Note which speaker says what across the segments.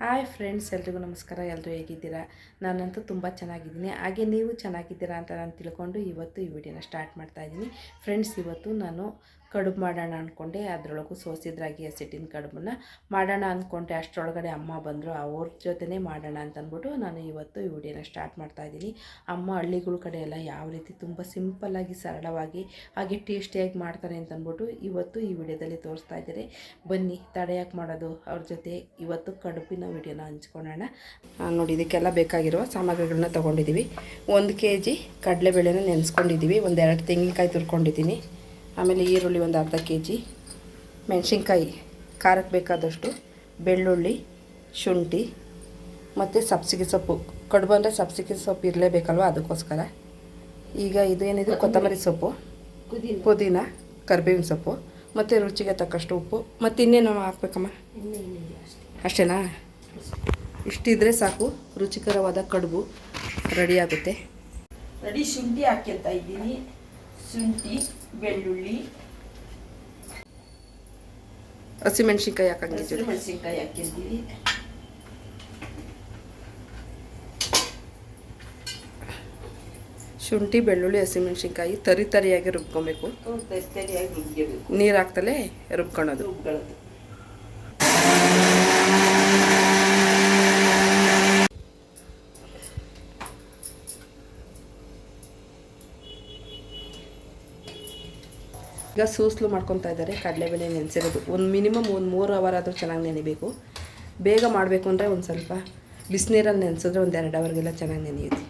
Speaker 1: Hi friends, ಎಲ್ರಿಗೂ ನಮಸ್ಕಾರ. ಎಲ್ಲರೂ ಹೇಗಿದ್ದೀರಾ? ನಾನಂತೂ ತುಂಬ ಚೆನ್ನಾಗಿದ್ದೀನಿ. ಹಾಗೆ ನೀವು ಚೆನ್ನಾಗಿದ್ದೀರಾ ಅಂತ ನಾನು ತಿಳ್ಕೊಂಡು ಇವತ್ತು ಈ ವಿಡಿಯೋನ ಸ್ಟಾರ್ಟ್ ಮಾಡ್ತಾ ಇದ್ದೀನಿ. ಫ್ರೆಂಡ್ಸ್, ಇವತ್ತು ನಾನು ಕಡುಬು ಮಾಡೋಣ ಅಂದ್ಕೊಂಡೆ ಅದರೊಳಗೂ ಸೋಸಿದ್ರಾಗಿ ಹಸಿಟ್ಟಿನ ಕಡುಬನ್ನ ಮಾಡೋಣ ಅಂದ್ಕೊಂಡೆ ಅಷ್ಟರೊಳಗಡೆ ಅಮ್ಮ ಬಂದರು, ಅವ್ರ ಜೊತೆನೇ ಮಾಡೋಣ ಅಂತ ಅಂದ್ಬಿಟ್ಟು ನಾನು ಇವತ್ತು ಈ ವಿಡಿಯೋನ ಸ್ಟಾರ್ಟ್ ಮಾಡ್ತಾ ಇದ್ದೀನಿ. ಅಮ್ಮ ಹಳ್ಳಿಗಳ ಕಡೆ ಎಲ್ಲ ಯಾವ ರೀತಿ ತುಂಬ ಸಿಂಪಲ್ಲಾಗಿ ಸರಳವಾಗಿ, ಹಾಗೆ ಟೇಸ್ಟಿಯಾಗಿ ಮಾಡ್ತಾರೆ ಅಂತ ಅಂದ್ಬಿಟ್ಟು ಇವತ್ತು ಈ ವಿಡಿಯೋದಲ್ಲಿ ತೋರಿಸ್ತಾ ಇದ್ದಾರೆ. ಬನ್ನಿ, ತಡೆಯಾಕೆ ಮಾಡೋದು ಅವ್ರ ಜೊತೆ. ಇವತ್ತು ಕಡುಬಿನ ವಿಡಿಯೋನ ಹಂಚ್ಕೊಳ್ಳೋಣ. ನೋಡಿ, ಇದಕ್ಕೆಲ್ಲ ಬೇಕಾಗಿರುವ ಸಾಮಗ್ರಿಗಳನ್ನ ತೊಗೊಂಡಿದ್ದೀವಿ ಒಂದು ಕೆ ಜಿ ಕಡಲೆಬೇಳೆನ ನೆನೆಸ್ಕೊಂಡಿದ್ದೀವಿ ಒಂದೆರಡು ತೆಂಗಿನಕಾಯಿ ತುರ್ಕೊಂಡಿದ್ದೀನಿ ಆಮೇಲೆ ಈರುಳ್ಳಿ ಒಂದು ಅರ್ಧ ಕೆ ಜಿ ಮೆಣಸಿನ್ಕಾಯಿ ಖಾರಕ್ಕೆ ಬೇಕಾದಷ್ಟು ಬೆಳ್ಳುಳ್ಳಿ ಶುಂಠಿ ಮತ್ತು ಸಬ್ಸಿಗೆ ಸೊಪ್ಪು. ಕಡುಬು ಅಂದರೆ ಸಬ್ಸಿಗೆ ಸೊಪ್ಪು ಇರಲೇಬೇಕಲ್ವ ಅದಕ್ಕೋಸ್ಕರ. ಈಗ ಇದೇನಿದೆ ಕೊತ್ತಂಬರಿ ಸೊಪ್ಪು ಪುದೀನ. ಕರ್ಬೇವಿನ ಸೊಪ್ಪು ಮತ್ತು ರುಚಿಗೆ ತಕ್ಕಷ್ಟು ಉಪ್ಪು ಮತ್ತು ಇನ್ನೇನು ಹಾಕ್ಬೇಕಮ್ಮ? ಅಷ್ಟೇನಾ? ಇಷ್ಟಿದ್ರೆ ಸಾಕು. ರುಚಿಕರವಾದ ಕಡುಬು ರೆಡಿಯಾಗುತ್ತೆ
Speaker 2: ರೆಡಿ ಶುಂಠಿ ಹಾಕ್ಯಂತ ಇದ್ದೀನಿ. ಶುಂಠಿ ಬೆಳ್ಳುಳ್ಳಿ.
Speaker 1: ಹಸಿಮೆಣ್ಸಿನ್ಕಾಯಿ ಹಾಕಂಗೆ
Speaker 2: ಹಸಿರು ಮೆಣಸಿನ್ಕಾಯಿ ಹಾಕ್ಯಂತೀವಿ
Speaker 1: ಶುಂಠಿ ಬೆಳ್ಳುಳ್ಳಿ ಹಸಿಮೆಣ್ಸಿನ್ಕಾಯಿ ತರಿ ತರಿಯಾಗಿ ರುಬ್ಕೊಬೇಕು.
Speaker 2: ತರಿಯಾಗಿ ರುಬ್ಬೇಕು
Speaker 1: ನೀರು ಹಾಕ್ತಲೇ ರುಬ್ಕೊಳೋದು.
Speaker 2: ರುಬ್ಕೊಳ್ಳೋದು
Speaker 1: ಈಗ ಸೂಸ್ಲು ಮಾಡ್ಕೊತಾ ಇದ್ದಾರೆ ಕಡಲೆಬೇಳೆ ನೆನೆಸಿರೋದು. ಒಂದು ಮಿನಿಮಮ್ ಒಂದು ಮೂರು ಅವರ್ ಆದರೂ ಚೆನ್ನಾಗಿ ನೆನಿಬೇಕು. ಬೇಗ ಮಾಡಬೇಕು ಅಂದರೆ ಒಂದು ಸ್ವಲ್ಪ ಬಿಸಿನೀರಲ್ಲಿ ನೆನೆಸಿದ್ರೆ ಒಂದು ಎರಡು ಅವರ್ಗೆಲ್ಲ ಚೆನ್ನಾಗಿ ನೆನೆಯುತ್ತೆ.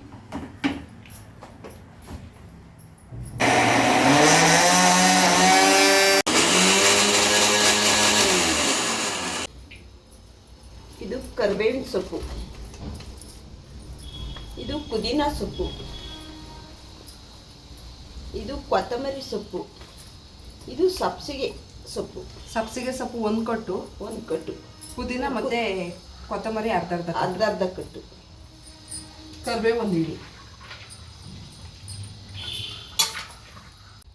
Speaker 2: ಇದು ಕರಿಬೇವಿನ ಸೊಪ್ಪು. ಇದು ಪುದೀನಾ ಸೊಪ್ಪು. ಇದು ಕೊತ್ತಂಬರಿ ಸೊಪ್ಪು. ಇದು ಸಬ್ಸಿಗೆ ಸೊಪ್ಪು.
Speaker 1: ಸಬ್ಸಿಗೆ ಸೊಪ್ಪು ಒಂದು ಕಟ್ಟು?
Speaker 2: ಒಂದು ಕಟ್ಟು.
Speaker 1: ಪುದೀನ ಮತ್ತೆ ಕೊತ್ತಂಬರಿ ಅರ್ಧ ಅರ್ಧ
Speaker 2: ಅರ್ಧ ಅರ್ಧ ಕಟ್ಟು.
Speaker 1: ಕರಿಬೇವು ಒಂದು ಇಡಿ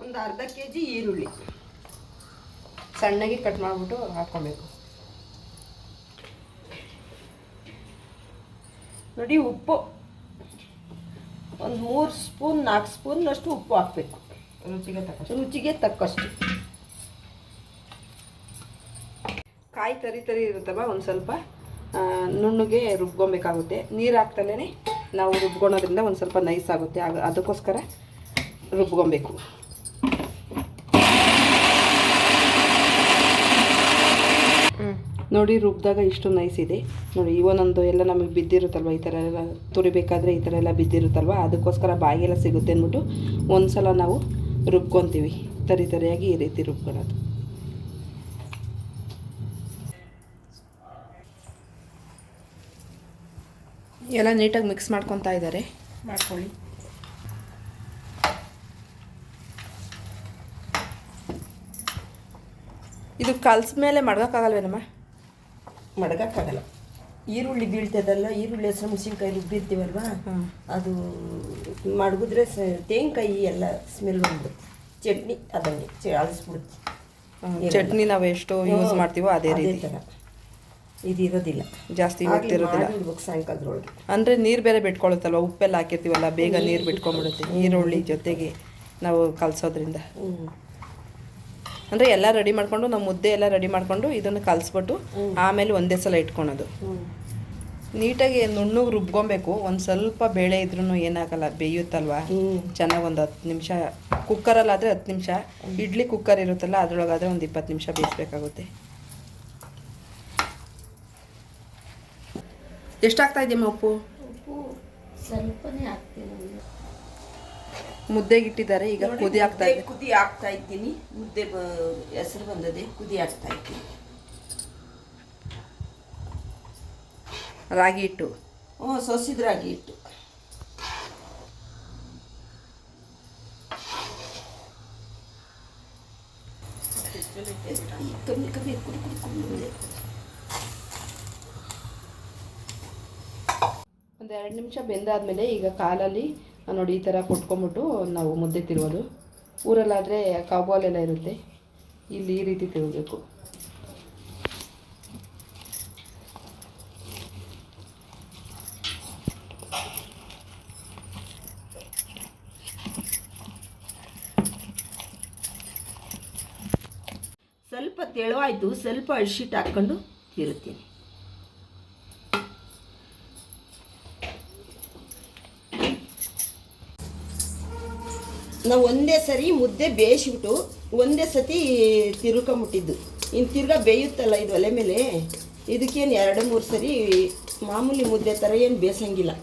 Speaker 2: ಒಂದು ಅರ್ಧ ಕೆ ಜಿ ಈರುಳ್ಳಿ.
Speaker 1: ಸಣ್ಣಗೆ ಕಟ್ ಮಾಡಿಬಿಟ್ಟು ಹಾಕ್ಕೊಬೇಕು.
Speaker 2: ನೋಡಿ ಉಪ್ಪು. ಒಂದು ಮೂರು ಸ್ಪೂನ್ ನಾಲ್ಕು ಸ್ಪೂನ್ನಷ್ಟು ಉಪ್ಪು ಹಾಕಬೇಕು.
Speaker 1: ರುಚಿಗೆ ತಕ್ಕಷ್ಟು
Speaker 2: ರುಚಿಗೆ ತಕ್ಕಷ್ಟು
Speaker 1: ಕಾಯಿ ತರಿ ತರಿ ಇರುತ್ತವ ಒಂದು ಸ್ವಲ್ಪ ನುಣ್ಣಗೆ ರುಬ್ಕೊಬೇಕಾಗುತ್ತೆ. ನೀರು ಹಾಕ್ತಲೇ ನಾವು ರುಬ್ಕೊಳೋದ್ರಿಂದ ಒಂದು ಸ್ವಲ್ಪ ನೈಸ್ ಆಗುತ್ತೆ. ಆಗ ಅದಕ್ಕೋಸ್ಕರ ರುಬ್ಕೊಬೇಕು. ನೋಡಿ ರುಬ್ಬಿದಾಗ ಇಷ್ಟು ನೈಸ್ ಇದೆ. ನೋಡಿ ಇವನೊಂದು ಎಲ್ಲ ನಮಗೆ ಬಿದ್ದಿರುತ್ತಲ್ವ, ಈ ಥರ ಎಲ್ಲ ತುರಿಬೇಕಾದ್ರೆ ಈ ಥರ ಎಲ್ಲ ಬಿದ್ದಿರುತ್ತಲ್ವ, ಅದಕ್ಕೋಸ್ಕರ ಬಾಯಿಗೆಲ್ಲ ಸಿಗುತ್ತೆ ಅಂದ್ಬಿಟ್ಟು ಒಂದು ಸಲ ನಾವು ರುಬ್ಕೊತೀವಿ. ತರಿ ತರಿಯಾಗಿ ಈ ರೀತಿ ರುಬ್ಕೊಳ್ಳೋದು. ಎಲ್ಲ ನೀಟಾಗಿ ಮಿಕ್ಸ್ ಮಾಡ್ಕೊತಾ ಇದ್ದಾರೆ.
Speaker 2: ಮಾಡ್ಕೊಳ್ಳಿ.
Speaker 1: ಇದು ಕಲ್ಸ ಮೇಲೆ ಮಡ್ಗೋಕ್ಕಾಗಲ್ವೇನಮ್ಮ?
Speaker 2: ಮಡಗಕ್ಕಾಗಲ್ಲ. ಈರುಳ್ಳಿ ಬೀಳ್ತದಲ್ಲ ಈರುಳ್ಳಿ ಹೆಸರು ಮೆಣಸಿನ್ಕಾಯಿ ರುಬ್ಬಿರ್ತೀವಲ್ವಾ. ಅದು ಮಡಗಿದ್ರೆ ಸ ಎಲ್ಲ ಸ್ಮೆಲ್ ಬಂದ್ಬಿಡುತ್ತೆ ಚಟ್ನಿ ಅದನ್ನೇ ಚ- ಅಳಿಸ್ಬಿಡುತ್ತೆ
Speaker 1: ಚಟ್ನಿ ನಾವು ಎಷ್ಟು ಯೂಸ್ ಮಾಡ್ತೀವೋ ಅದೇ ರೀತಿ.
Speaker 2: ಥರ. ಇದು ಇರೋದಿಲ್ಲ.
Speaker 1: ಜಾಸ್ತಿ
Speaker 2: ಇರೋದಿಲ್ಲ ಸಾಯಂಕಾಲದೊಳಗೆ
Speaker 1: ಅಂದರೆ ನೀರು ಬೇರೆ ಬಿಟ್ಕೊಳುತ್ತಲ್ವ ಉಪ್ಪೆಲ್ಲ ಹಾಕಿರ್ತೀವಲ್ಲ ಬೇಗ ನೀರು ಬಿಟ್ಕೊಂಡ್ಬಿಡುತ್ತೆ. ಈರುಳ್ಳಿ ಜೊತೆಗೆ ನಾವು ಕಲಸೋದ್ರಿಂದ.
Speaker 2: ಹ್ಞೂ
Speaker 1: ಅಂದರೆ ಎಲ್ಲ ರೆಡಿ ಮಾಡ್ಕೊಂಡು ನಮ್ಮ ಮುದ್ದೆ ಎಲ್ಲ ರೆಡಿ ಮಾಡ್ಕೊಂಡು ಇದನ್ನು ಕಲಿಸ್ಬಿಟ್ಟು ಆಮೇಲೆ ಒಂದೇ ಸಲ ಇಟ್ಕೊಳೋದು. ನೀಟಾಗಿ ನುಣ್ಣಗೆ ರುಬ್ಕೊಬೇಕು. ಒಂದು ಸ್ವಲ್ಪ ಬೇಳೆ ಇದ್ರೂ ಏನಾಗಲ್ಲ ಬೇಯುತ್ತಲ್ವಾ? ಚೆನ್ನಾಗಿ ಒಂದು ಹತ್ತು ನಿಮಿಷ ಕುಕ್ಕರಲ್ಲಾದರೆ ಹತ್ತು ನಿಮಿಷ. ಇಡ್ಲಿ ಕುಕ್ಕರ್ ಇರುತ್ತಲ್ಲ ಅದರೊಳಗಾದರೆ ಒಂದು ಇಪ್ಪತ್ತು ನಿಮಿಷ ಬೇಯಿಸ್ಬೇಕಾಗುತ್ತೆ. ಎಷ್ಟಾಗ್ತಾ ಇದೆಯಮ್ಮ ಉಪ್ಪು? ಮುದ್ದೆಗೆ ಇಟ್ಟಿದ್ದಾರೆ ಈಗ ಕುದಿ ಆಗ್ತಾ ಇದೆ.
Speaker 2: ಕುದಿ ಹಾಕ್ತಾ ಇದ್ದೀನಿ. ಮುದ್ದೆ ಹೆಸರು ಬಂದದೆ ಕುದಿ ಹಾಕ್ತಾ ಇದ್ದೀನಿ.
Speaker 1: ರಾಗಿ ಹಿಟ್ಟು.
Speaker 2: ಹ್ಞೂ ಸೊಸಿದ್ರಾಗಿ ಇಟ್ಟು ಕಮ್ಮಿ ಕಮ್ಮಿ ಕುಡಿ ಕುಡಿ ಕುಡಿ
Speaker 1: ಒಂದು ಎರಡು ನಿಮಿಷ ಬೆಂದಾದ್ಮೇಲೆ ಈಗ ಕಾಲಲ್ಲಿ ನೋಡಿ, ಈ ಥರ ಕೊಟ್ಕೊಂಬಿಟ್ಟು ನಾವು ಮುದ್ದೆ ತಿರುವುದು ಊರಲ್ಲಾದರೆ ಕಾಬಾಲೆಲ್ಲ ಇರುತ್ತೆ. ಇಲ್ಲಿ ಈ ರೀತಿ ತಿರುಗಬೇಕು.
Speaker 2: ಸ್ವಲ್ಪ ತೆಳುವಾಯಿತು, ಸ್ವಲ್ಪ ಅಳ್ಶೀಟ್ ಹಾಕ್ಕೊಂಡು ತಿರುತ್ತೀನಿ ನಾವು ಒಂದೇ ಸರಿ ಮುದ್ದೆ ಬೇಯಿಸ್ಬಿಟ್ಟು ಒಂದೇ ಸತಿ ತಿರ್ಕೊಂಬಿಟ್ಟಿದ್ದು. ಇನ್ನು ತಿರ್ಗಾ ಬೇಯುತ್ತಲ್ಲ ಇದು ಒಲೆ ಮೇಲೆ, ಇದಕ್ಕೇನು ಎರಡು ಮೂರು ಸರಿ ಮಾಮೂಲಿ ಮುದ್ದೆ ಥರ ಏನು ಬೇಯಿಸಂಗಿಲ್ಲ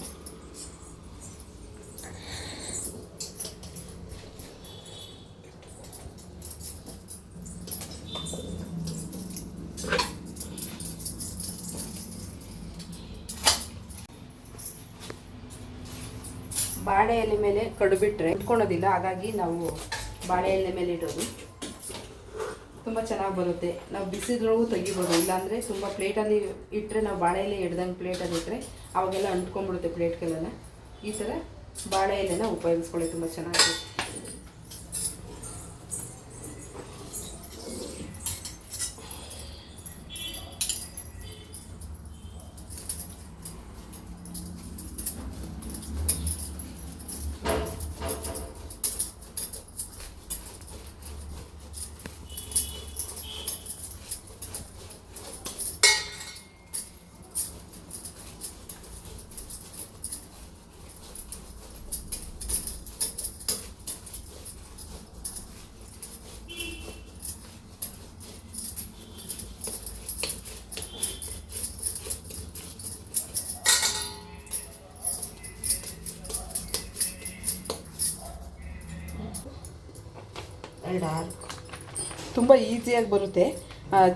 Speaker 1: ಬಾಳೆ ಎಲೆ ಮೇಲೆ ಕಡುಬಿಟ್ರೆ ಇಟ್ಕೊಳ್ಳೋದಿಲ್ಲ, ಹಾಗಾಗಿ ನಾವು ಬಾಳೆ ಎಲೆ ಮೇಲೆ ಇಡೋದು. ತುಂಬ ಚೆನ್ನಾಗಿ ಬರುತ್ತೆ. ನಾವು ಬಿಸಿದ್ರೊಳಗೂ ತೆಗಿಬೋದು, ಇಲ್ಲಾಂದರೆ ತುಂಬ ಪ್ಲೇಟಲ್ಲಿ ಇಟ್ಟರೆ ನಾವು ಬಾಳೆ ಎಲೆ ಹಿಡ್ದಂಗೆ ಪ್ಲೇಟಲ್ಲಿ ಇಟ್ಟರೆ ಅವಾಗೆಲ್ಲ ಅಂಟ್ಕೊಂಡ್ಬಿಡುತ್ತೆ ಪ್ಲೇಟ್ಗೆಲ್ಲ ಈ ಥರ ಬಾಳೆ ಎಲೆನ ಉಪಯೋಗಿಸ್ಕೊಳ್ಳಿ, ತುಂಬ ಚೆನ್ನಾಗಿ
Speaker 2: ಆರು
Speaker 1: ತುಂಬ ಈಸಿಯಾಗಿ ಬರುತ್ತೆ.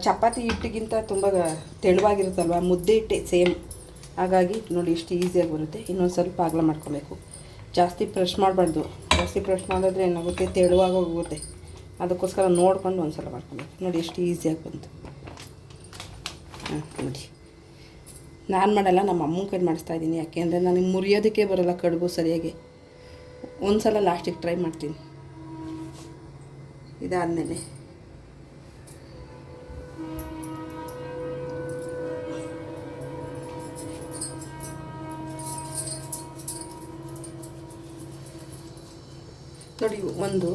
Speaker 1: ಚಪಾತಿ ಹಿಟ್ಟಿಗಿಂತ ತುಂಬ ತೆಳುವಾಗಿರುತ್ತಲ್ವ? ಮುದ್ದೆ ಹಿಟ್ಟೆ ಸೇಮ್ ಹಾಗಾಗಿ ನೋಡಿ ಇಷ್ಟು ಈಸಿಯಾಗಿ ಬರುತ್ತೆ. ಇನ್ನೊಂದು ಸ್ವಲ್ಪ ಅಗಲ ಮಾಡ್ಕೋಬೇಕು. ಜಾಸ್ತಿ ಪ್ರೆಶ್ ಮಾಡಬಾರ್ದು. ಜಾಸ್ತಿ ಪ್ರೆಶ್ ಮಾಡಿದ್ರೆ ಏನಾಗುತ್ತೆ? ತೆಳುವಾಗಿ ಹೋಗುತ್ತೆ. ಅದಕ್ಕೋಸ್ಕರ ನೋಡ್ಕೊಂಡು ಒಂದು ಸಲ ಮಾಡ್ಕೊಬೇಕು. ನೋಡಿ ಎಷ್ಟು ಈಸಿಯಾಗಿ ಬಂತು. ಹಾಂ, ನೋಡಿ. ನಾನು ಮಾಡಲ್ಲ, ನಮ್ಮ ಅಮ್ಮನ ಕೈ ಮಾಡಿಸ್ತಾ ಇದ್ದೀನಿ. ಯಾಕೆಂದರೆ ನನಗೆ ಮುರಿಯೋದಕ್ಕೆ ಬರೋಲ್ಲ ಕಡುಬು ಸರಿಯಾಗಿ. ಒಂದು ಸಲ ಲಾಸ್ಟಿಗೆ ಟ್ರೈ ಮಾಡ್ತೀನಿ. ಇದಾದಮೇಲೆ. ನೋಡಿ, ಒಂದು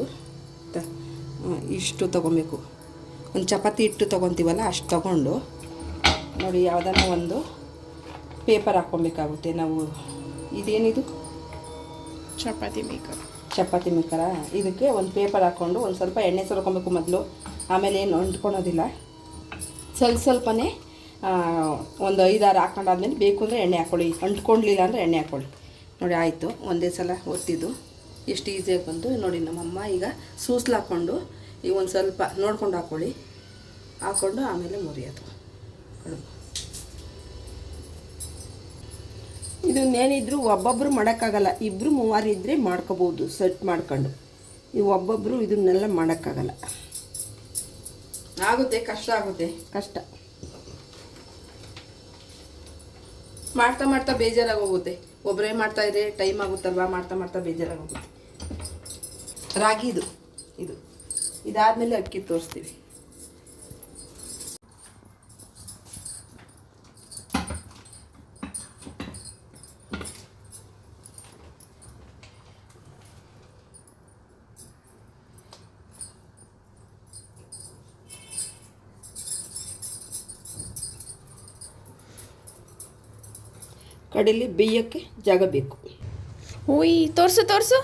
Speaker 1: ಇಷ್ಟು ತೊಗೊಬೇಕು. ಒಂದು ಚಪಾತಿ ಹಿಟ್ಟು ತೊಗೊತೀವಲ್ಲ, ಅಷ್ಟು ತೊಗೊಂಡು. ನೋಡಿ ಯಾವುದನ್ನ ಒಂದು ಪೇಪರ್ ಹಾಕ್ಕೊಬೇಕಾಗುತ್ತೆ. ನಾವು, ಇದೇನಿದು?
Speaker 3: ಚಪಾತಿ ಮೇಕರ್.
Speaker 1: ಚಪಾತಿ ಮೇಕರ ಇದಕ್ಕೆ ಒಂದು ಪೇಪರ್ ಹಾಕ್ಕೊಂಡು ಒಂದು ಸ್ವಲ್ಪ ಎಣ್ಣೆ ಸುರ್ಕೊಬೇಕು ಮೊದಲು. ಆಮೇಲೆ ಏನು ಅಂಟ್ಕೊಳೋದಿಲ್ಲ. ಸ್ವಲ್ಪ ಸ್ವಲ್ಪನೇ ಒಂದು ಐದಾರು ಹಾಕೊಂಡಾದ್ಮೇಲೆ ಬೇಕು ಅಂದರೆ ಎಣ್ಣೆ ಹಾಕ್ಕೊಳ್ಳಿ ಅಂಟ್ಕೊಂಡ್ಲಿಲ್ಲ ಅಂದರೆ ಎಣ್ಣೆ ಹಾಕ್ಕೊಳ್ಳಿ ನೋಡಿ, ಆಯಿತು. ಒಂದೇ ಸಲ ಒತ್ತಿದ್ದು. ಎಷ್ಟು ಈಸಿಯಾಗಿ ಬಂತು. ನೋಡಿ, ನಮ್ಮಮ್ಮ ಈಗ ಸೂಸ್ಲು ಹಾಕ್ಕೊಂಡು ಈಗ ಒಂದು ಸ್ವಲ್ಪ ನೋಡ್ಕೊಂಡು ಹಾಕ್ಕೊಳ್ಳಿ ಹಾಕ್ಕೊಂಡು ಆಮೇಲೆ ಮುರಿಯೋದು.
Speaker 2: ಇದನ್ನೇನಿದ್ರು ಒಬ್ಬೊಬ್ಬರು ಮಾಡೋಕ್ಕಾಗಲ್ಲ. ಇಬ್ಬರು ಮೂವರು ಇದ್ದರೆ ಮಾಡ್ಕೋಬೋದು ಸೆಟ್ ಮಾಡ್ಕೊಂಡು. ಈ ಒಬ್ಬೊಬ್ಬರು ಇದನ್ನೆಲ್ಲ ಮಾಡೋಕ್ಕಾಗಲ್ಲ.
Speaker 1: ಆಗುತ್ತೆ ಕಷ್ಟ ಆಗುತ್ತೆ.
Speaker 2: ಕಷ್ಟ.
Speaker 1: ಮಾಡ್ತಾ ಮಾಡ್ತಾ ಬೇಜಾರಾಗಿ ಹೋಗುತ್ತೆ ಒಬ್ಬರೇ ಮಾಡ್ತಾ ಇದ್ರೆ ಟೈಮ್ ಆಗುತ್ತಲ್ವಾ? ಮಾಡ್ತಾ ಮಾಡ್ತಾ ಬೇಜಾರಾಗಿ ಹೋಗುತ್ತೆ ರಾಗಿ ಇದು ಇದು. ಇದಾದಮೇಲೆ ಅಕ್ಕಿ ತೋರಿಸ್ತೀವಿ.
Speaker 2: ಕಡಲಿ ಬೇಯೋಕ್ಕೆ ಜಾಗ ಬೇಕು.
Speaker 3: ಓಯ್ ತೋರಿಸು ತೋರಿಸು.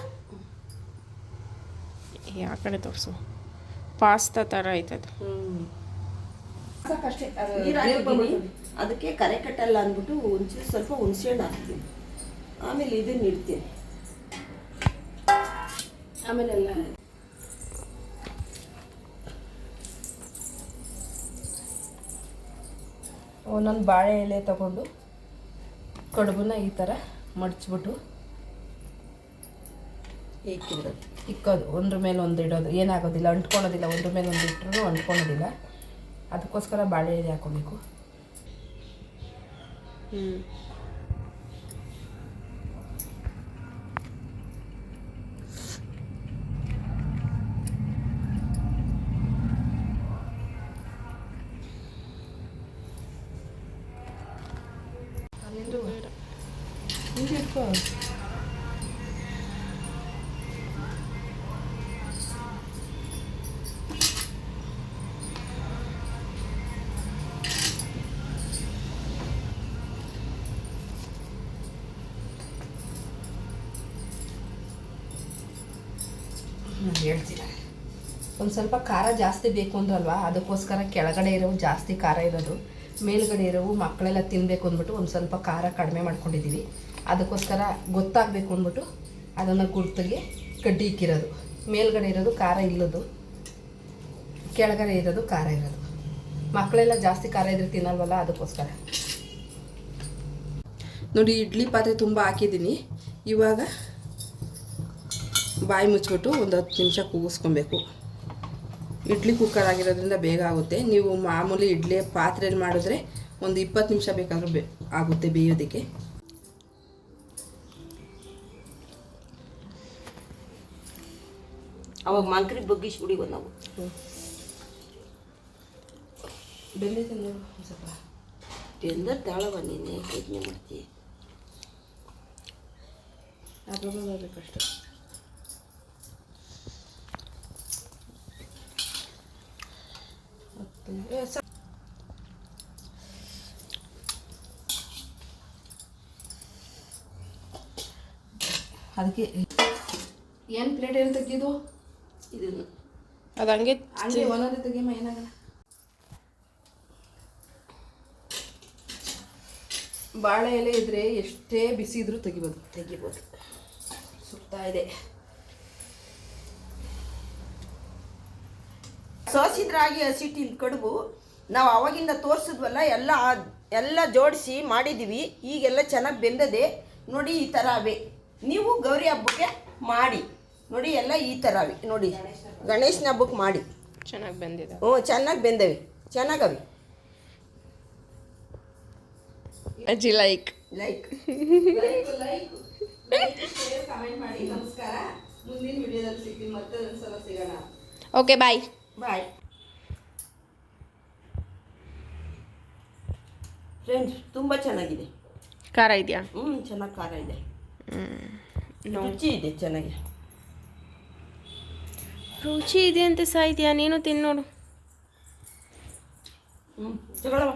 Speaker 3: ಆ ಕಡೆ ತೋರಿಸು. ಪಾಸ್ತಾ ಥರ ಆಯ್ತದು
Speaker 1: ಬಂದ್ಬಿಡ್ತದೆ.
Speaker 2: ಅದಕ್ಕೆ ಕರೆ ಕಟ್ಟಲ್ಲ ಅಂದ್ಬಿಟ್ಟು ಹುಣ್ಸೆ ಸ್ವಲ್ಪ ಹುಣಸೆಹಣ್ಣು ಹಾಕ್ತೀನಿ. ಆಮೇಲೆ ಇದನ್ನ ಇಡ್ತೀನಿ.
Speaker 1: ಆಮೇಲೆಲ್ಲ ಒಂದೊಂದು ಬಾಳೆ ಎಲೆ ತಗೊಂಡು ಕಡುಬನ್ನ ಈ ಥರ ಮಡಚ್ಬಿಟ್ಟು
Speaker 2: ಇಕ್ಕಿರೋದು
Speaker 1: ಇಕ್ಕೋದು. ಒಂದ್ರ ಮೇಲೆ ಒಂದು ಇಡೋದು. ಏನಾಗೋದಿಲ್ಲ. ಅಂಟ್ಕೊಳೋದಿಲ್ಲ ಒಂದ್ರ ಮೇಲೆ ಒಂದು ಇಟ್ಟರು ಅಂಟ್ಕೊಳೋದಿಲ್ಲ ಅದಕ್ಕೋಸ್ಕರ ಬಾಳೆ ಹಾಕೋಬೇಕು.
Speaker 2: ಹ್ಞೂ
Speaker 1: ಹೇಳ್ತೀನಿ ಒಂದು ಸ್ವಲ್ಪ ಖಾರ ಜಾಸ್ತಿ ಬೇಕು ಅಂದ್ರಲ್ವಾ ಅದಕ್ಕೋಸ್ಕರ ಕೆಳಗಡೆ ಇರೋವು ಜಾಸ್ತಿ ಖಾರ ಇರೋದು, ಮೇಲ್ಗಡೆ ಇರೋವು ಮಕ್ಕಳೆಲ್ಲ ತಿನ್ನಬೇಕು ಅಂದ್ಬಿಟ್ಟು ಒಂದು ಸ್ವಲ್ಪ ಖಾರ ಕಡಿಮೆ ಮಾಡ್ಕೊಂಡಿದ್ದೀವಿ. ಅದಕ್ಕೋಸ್ಕರ ಗೊತ್ತಾಗಬೇಕು ಅಂದ್ಬಿಟ್ಟು ಅದನ್ನು ಗುರ್ತಿಗೆ ಕಡ್ಡಿ ಇಕ್ಕಿರೋದು. ಮೇಲ್ಗಡೆ ಇರೋದು ಖಾರ ಇಲ್ಲದು ಕೆಳಗಡೆ ಇರೋದು ಖಾರ ಇರೋದು. ಮಕ್ಕಳೆಲ್ಲ ಜಾಸ್ತಿ ಖಾರ ಇದ್ರೆ ತಿನ್ನಲ್ವಲ್ಲ ಅದಕ್ಕೋಸ್ಕರ. ನೋಡಿ, ಇಡ್ಲಿ ಪಾತ್ರೆ ತುಂಬ ಹಾಕಿದ್ದೀನಿ. ಇವಾಗ ಬಾಯಿ ಮುಚ್ಚಿಬಿಟ್ಟು ಒಂದು ಹತ್ತು ನಿಮಿಷ ಕೂಗಿಸ್ಕೊಬೇಕು. ಇಡ್ಲಿ ಕುಕ್ಕರ್ ಆಗಿರೋದ್ರಿಂದ ಬೇಗ ಆಗುತ್ತೆ. ನೀವು ಮಾಮೂಲಿ ಇಡ್ಲಿ ಪಾತ್ರೆಯಲ್ಲಿ ಮಾಡಿದ್ರೆ ಒಂದು ಇಪ್ಪತ್ತು ನಿಮಿಷ ಬೇಕಾದರೂ ಬೇ ಆಗುತ್ತೆ ಬೇಯೋದಕ್ಕೆ.
Speaker 2: ಅವಾಗ ಮಂಕ್ರಿಗೆ ಬಗ್ಗಿಸ್ಬಿಡಿವ ನಾವು.
Speaker 1: ಬೆಲ್ಲ ಸ್ವಲ್ಪ
Speaker 2: ಎಂದರ್ ತಾಳವ ನೀನು ಯೋಚನೆ ಮಾಡ್ತೀವಿ
Speaker 1: ಅದ್ರೊಳಗೆ ಬೇಕಷ್ಟು ಹತ್ತು- ಏ, ಸ- ಅದಕ್ಕೆ ಏನು ಪ್ಲೇಟ್ ಏನು ತೆಗೆದು
Speaker 2: ಇದನ್ನು.
Speaker 3: ಅದು ಹಂಗೆ
Speaker 1: ಹಂಗೆ ಒಂದೊಂದೇ ತೆಗಿಯಮ್ಮ ಏನಾಗಲ್ಲ. ಬಾಳೆ ಎಲೆ ಇದ್ರೆ ಎಷ್ಟೇ ಬಿಸಿ ಇದ್ರೂ ತೆಗಿಬೋದು.
Speaker 2: ತೆಗಿಬೋದು.
Speaker 1: ಸುತ್ತಾ ಇದೆ.
Speaker 2: ಸೋಸಿದ್ರಾಗಿ ಹಸಿಟ್ಟಿನ ಕಡುಬು ನಾವು ಅವಾಗಿಂದ ತೋರಿಸಿದ್ವಲ್ಲ ಎಲ್ಲ ಎಲ್ಲ ಜೋಡಿಸಿ ಮಾಡಿದ್ದೀವಿ ಈಗೆಲ್ಲ ಚೆನ್ನಾಗಿ ಬೆಂದದೆ ನೋಡಿ ಈ ಥರ ಅವೆ ನೀವು ಗೌರಿ ಹಬ್ಬಕ್ಕೆ ಮಾಡಿ. ನೋಡಿ ಎಲ್ಲ ಈ ಥರ ಅವೆ ನೋಡಿ ಗಣೇಶನ ಹಬ್ಬಕ್ಕೆ ಮಾಡಿ.
Speaker 3: ಚೆನ್ನಾಗಿ ಬೆಂದಿದೆ.
Speaker 2: ಹ್ಞೂ ಚೆನ್ನಾಗಿ ಬೆಂದವೆ. ಚೆನ್ನಾಗವೆ.
Speaker 3: ಅಜ್ಜಿ ಲೈಕ್
Speaker 2: ಲೈಕ್
Speaker 1: ಕಮೆಂಟ್ ಮಾಡಿ. ನಮಸ್ಕಾರ. ಮುಂದಿನ ವಿಡಿಯೋದಲ್ಲಿ ಸಿಗ್ತೀನಿ. ಮತ್ತೆ ಒಂದ್ಸಲ ಸಿಗೋಣ.
Speaker 3: ಓಕೆ ಬಾಯ್
Speaker 2: ಬಾಯ್ ಫ್ರೆಂಡ್ಸ್ ತುಂಬ ಚೆನ್ನಾಗಿದೆ.
Speaker 3: ಖಾರ ಇದೆಯಾ?
Speaker 2: ಹ್ಞೂ ಚೆನ್ನಾಗಿ ಖಾರ ಇದೆ. ರುಚಿ ಇದೆ ಚೆನ್ನಾಗಿ.
Speaker 3: ರುಚಿ ಇದೆ ಅಂತ ಸಾಯ್ತೀಯಾ? ನೀನು ತಿನ್ನೋಡು
Speaker 2: ಹ್ಞೂ ತಗೊಳವ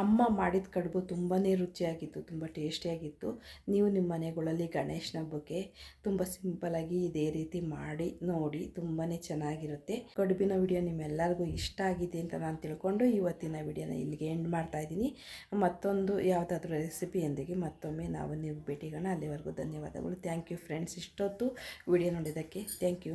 Speaker 1: ಅಮ್ಮ ಮಾಡಿದ ಕಡುಬು ತುಂಬಾ ರುಚಿಯಾಗಿತ್ತು, ತುಂಬ ಟೇಸ್ಟಿಯಾಗಿತ್ತು. ನೀವು ನಿಮ್ಮ ಮನೆಗಳಲ್ಲಿ ಗಣೇಶನ ಹಬ್ಬಕ್ಕೆ ತುಂಬ ಸಿಂಪಲಾಗಿ ಇದೇ ರೀತಿ ಮಾಡಿ, ನೋಡಿ ತುಂಬಾ ಚೆನ್ನಾಗಿರುತ್ತೆ. ಕಡುಬಿನ ವಿಡಿಯೋ ನಿಮ್ಮೆಲ್ಲರಿಗೂ ಇಷ್ಟ ಆಗಿದೆ ಅಂತ ನಾನು ತಿಳ್ಕೊಂಡು ಇವತ್ತಿನ ವಿಡಿಯೋನ ಇಲ್ಲಿಗೆ ಎಂಡ್ ಮಾಡ್ತಾ ಇದ್ದೀನಿ. ಮತ್ತೊಂದು ಯಾವುದಾದ್ರೂ ರೆಸಿಪಿಯೊಂದಿಗೆ ಮತ್ತೊಮ್ಮೆ ನಾವು ನೀವು ಭೇಟಿಗೋಣ. ಅಲ್ಲಿವರೆಗೂ ಧನ್ಯವಾದಗಳು. ಥ್ಯಾಂಕ್ ಯು ಫ್ರೆಂಡ್ಸ್ ಇಷ್ಟೊತ್ತು ವಿಡಿಯೋ ನೋಡಿದ್ದಕ್ಕೆ ಥ್ಯಾಂಕ್ ಯು